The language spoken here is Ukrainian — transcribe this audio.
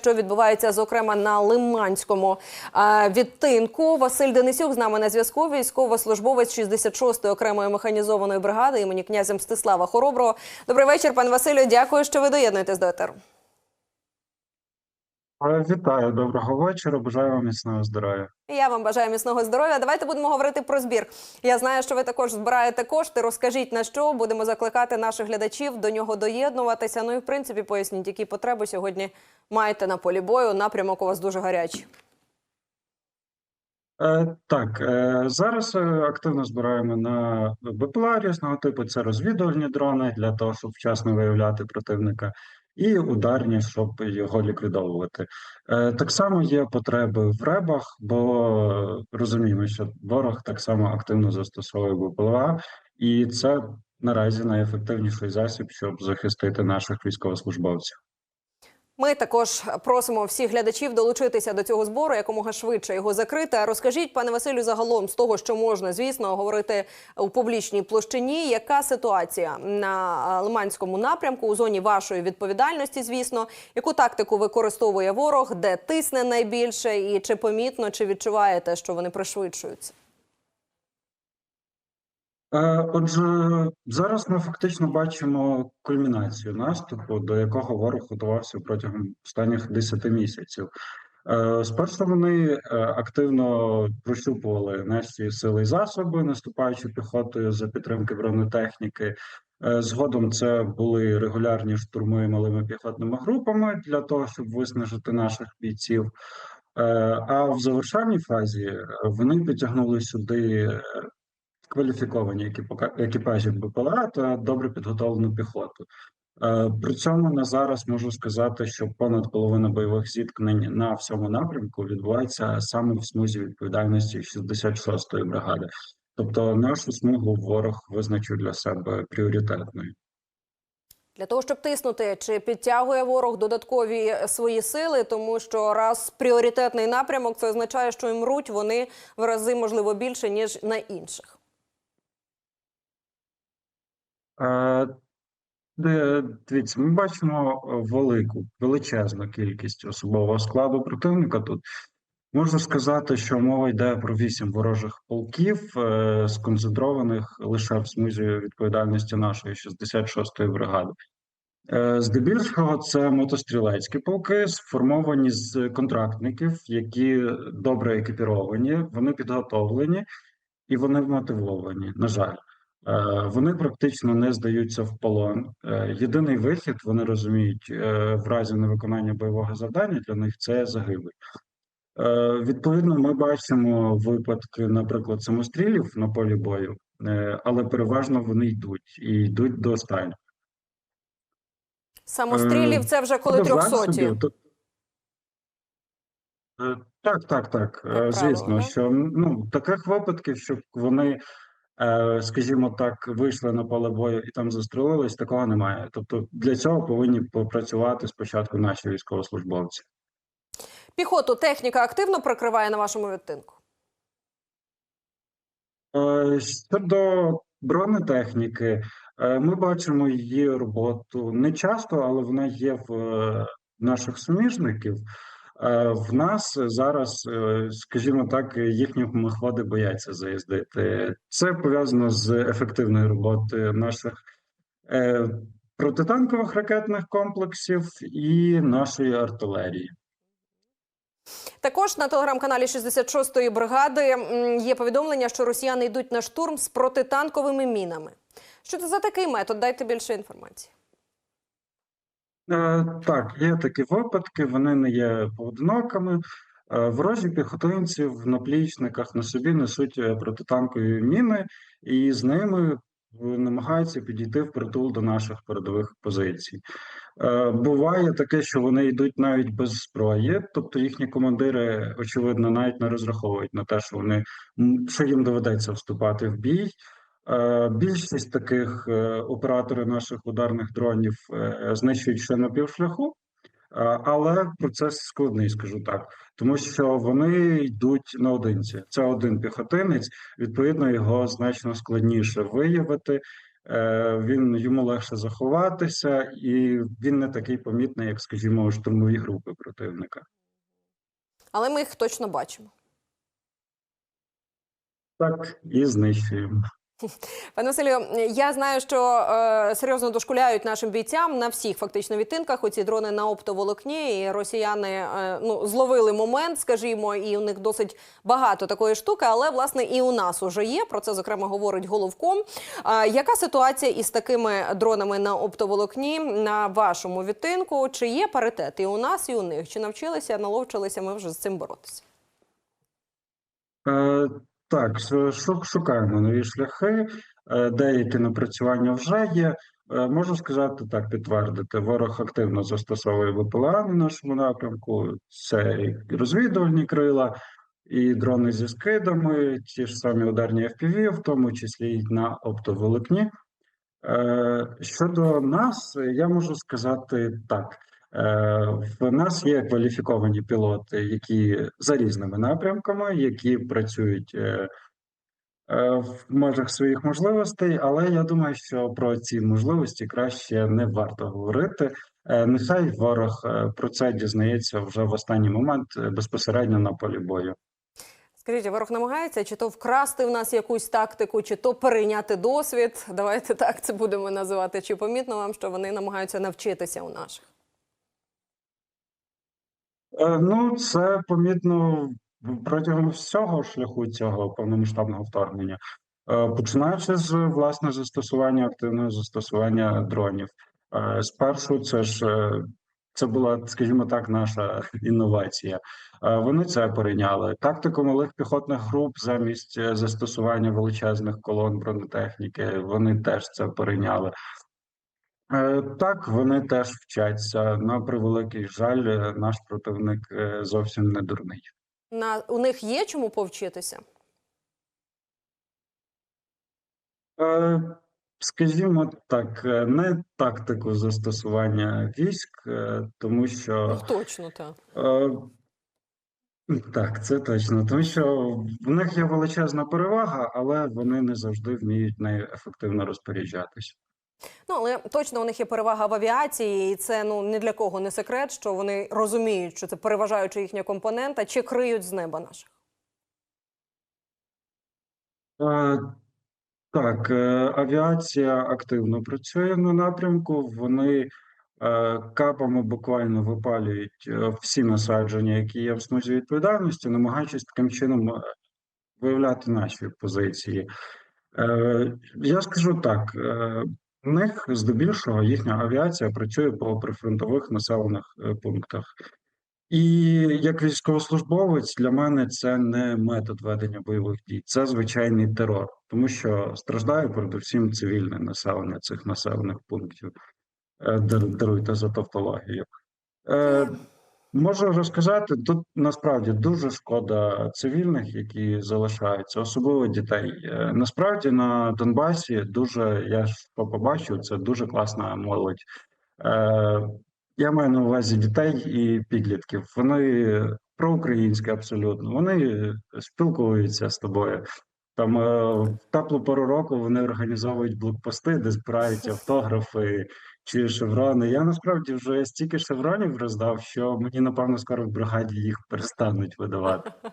Що відбувається, зокрема на Лиманському е, відтинку? Василь Денисюк з нами на зв'язку. Військовослужбовець 66-ї окремої механізованої бригади імені князя Мстислава Хороброго. Добрий вечір, пан Василю. Дякую, що ви доєднуєтесь до етеру. Е, Вітаю, доброго вечора. Бажаю вам міцного здоров'я. Я вам бажаю міцного здоров'я. Давайте будемо говорити про збір. Я знаю, що ви також збираєте кошти. Розкажіть на що будемо закликати наших глядачів до нього доєднуватися. Ну і в принципі поясніть, які потреби сьогодні маєте на полі бою. Напрямок у вас дуже гарячий. Е, так, е, зараз активно збираємо на БПЛА різного типу. Це розвідувальні дрони для того, щоб вчасно виявляти противника, і ударні, щоб його ліквідовувати. Е, так само є потреби в ребах, бо розуміємо, що ворог так само активно застосовує БПЛА, і це наразі найефективніший засіб, щоб захистити наших військовослужбовців. Ми також просимо всіх глядачів долучитися до цього збору, якомога швидше його закрити. Розкажіть, пане Василю, загалом з того, що можна, звісно, говорити у публічній площині. Яка ситуація на е, Лиманському напрямку у зоні вашої відповідальності? Звісно, яку тактику використовує ворог, де тисне найбільше, і чи помітно, чи відчуваєте, що вони пришвидшуються? Е, Отже, зараз ми фактично бачимо кульмінацію наступу, до якого ворог готувався протягом останніх 10 місяців. Е, Спершу вони е, активно прощупували наші сили і засоби, наступаючи піхотою за підтримки бронетехніки. Згодом це були регулярні штурми малими піхотними групами для того, щоб виснажити наших бійців. А в завершальній фазі вони підтягнули сюди кваліфіковані екіпа- екіпажі БПЛА та добре підготовлену піхоту. Е, При цьому на зараз можу сказати, що понад половина бойових зіткнень на всьому напрямку відбувається саме в смузі відповідальності 66-ї бригади. Тобто нашу смугу ворог визначив для себе пріоритетною. Для того щоб тиснути, чи підтягує ворог додаткові свої сили, тому що раз пріоритетний напрямок, це означає, що мруть вони в рази можливо більше ніж на інших. Е, де- Дивіться, ми бачимо е, велику, величезну кількість особового складу противника тут. Можна сказати, що мова йде про вісім ворожих полків, е, сконцентрованих лише в смузі відповідальності нашої 66-ї бригади. Е, Здебільшого це мотострілецькі полки, сформовані з контрактників, які добре екіпіровані, вони підготовлені і вони вмотивовані. На жаль, Е, вони практично не здаються в полон. Е, Єдиний вихід, вони розуміють, е, в разі невиконання бойового завдання для них це загибель. Е, Відповідно, ми бачимо випадки, наприклад, самострілів на полі бою, е, але переважно вони йдуть і йдуть до останнього. Самострілів це вже коли трьохсоті. Е, Так, так, так. Е, Звісно, що ну таких випадків, щоб вони, е, скажімо так, вийшли на поле бою і там застрелились, такого немає. Тобто для цього повинні попрацювати спочатку наші військовослужбовці. Піхоту техніка активно прикриває на вашому відтинку. Е, Щодо бронетехніки, е, ми бачимо її роботу не часто, але вона є в е, наших суміжників. Е, В нас зараз, е, скажімо так, їхні мехводи бояться заїздити. Це пов'язано з ефективною роботою наших е, протитанкових ракетних комплексів і нашої артилерії. Також на телеграм-каналі 66-ї бригади є повідомлення, що росіяни йдуть на штурм з протитанковими мінами. Що це за такий метод? Дайте більше інформації. Е, Так, є такі випадки, вони не є поодинокими. Е, Ворожі піхотинці в наплічниках на собі несуть е, протитанкові міни, і з ними намагаються підійти в притул до наших передових позицій. Буває таке, що вони йдуть навіть без зброї, тобто їхні командири, очевидно, навіть не розраховують на те, що вони що їм доведеться вступати в бій. Е, Більшість таких е, операторів наших ударних дронів е, знищують ще на півшляху, але процес складний, скажу так, тому що вони йдуть наодинці. Це один піхотинець, відповідно, його значно складніше виявити. він йому легше заховатися, і він не такий помітний, як, скажімо, штурмові групи противника. Але ми їх точно бачимо. Так, і знищуємо. Пане Василю, я знаю, що е, серйозно дошкуляють нашим бійцям на всіх фактично відтинках. Оці дрони на оптоволокні, і росіяни е, ну зловили момент, скажімо, і у них досить багато такої штуки. Але власне і у нас уже є. Про це зокрема говорить головком. А яка ситуація із такими дронами на оптоволокні на вашому відтинку? Чи є паритет і у нас, і у них? Чи навчилися, наловчилися ми вже з цим боротися? Так, шукаємо нові шляхи. Е, Деякі напрацювання вже є. Е, Можу сказати так, підтвердити. Ворог активно застосовує ВПЛА на нашому напрямку. Це і розвідувальні крила, і дрони зі скидами, ті ж самі ударні FPV, в тому числі й на оптоволокні. Е, Щодо нас, я можу сказати так. Е, В нас є кваліфіковані пілоти, які за різними напрямками, які працюють е, е, в межах своїх можливостей, але я думаю, що про ці можливості краще не варто говорити. Нехай ворог про це дізнається вже в останній момент безпосередньо на полі бою. Скажіть, ворог намагається чи то вкрасти в нас якусь тактику, чи то перейняти досвід. Давайте так це будемо називати. Чи помітно вам, що вони намагаються навчитися у наших? Е, Ну, це помітно протягом всього шляху цього повномасштабного вторгнення, Е, починаючи з власне застосування активного застосування дронів. Е, Спершу це ж це була, скажімо так, наша інновація. Вони це перейняли. Тактику малих піхотних груп замість застосування величезних колон бронетехніки. Вони теж це перейняли. Е, Так, вони теж вчаться. На превеликий жаль, е, наш противник е, зовсім не дурний. На у них є чому повчитися? Е, Скажімо так, не тактику застосування військ, тому що Ну точно так. е, так, це точно, тому що в них є величезна перевага, але вони не завжди вміють нею ефективно розпоряджатись. Ну але точно у них є перевага в авіації, і це ну ні для кого не секрет, що вони розуміють, що це переважаюча їхня компонента, чи криють з неба наших. Е, Так, е, авіація активно працює на напрямку. Вони е, капами буквально випалюють е, всі насадження, які є в смузі відповідальності, намагаючись таким чином е, виявляти наші позиції. Е, Я скажу так: е, в них здебільшого їхня авіація працює по прифронтових населених е, пунктах. І як військовослужбовець для мене це не метод ведення бойових дій, це звичайний терор, тому що страждає передусім цивільне населення цих населених пунктів. Е, дар- Даруйте за тавтологію. Можу розказати, тут насправді дуже шкода цивільних, які залишаються, особливо дітей. Е, Насправді на Донбасі дуже я ж побачив, це дуже класна молодь. Е, Я маю на увазі дітей і підлітків. Вони проукраїнські абсолютно. Вони спілкуються з тобою. Там е, в теплу пору року вони організовують блокпости, де збирають автографи чи шеврони. Я насправді вже стільки шевронів роздав, що мені напевно скоро в бригаді їх перестануть видавати.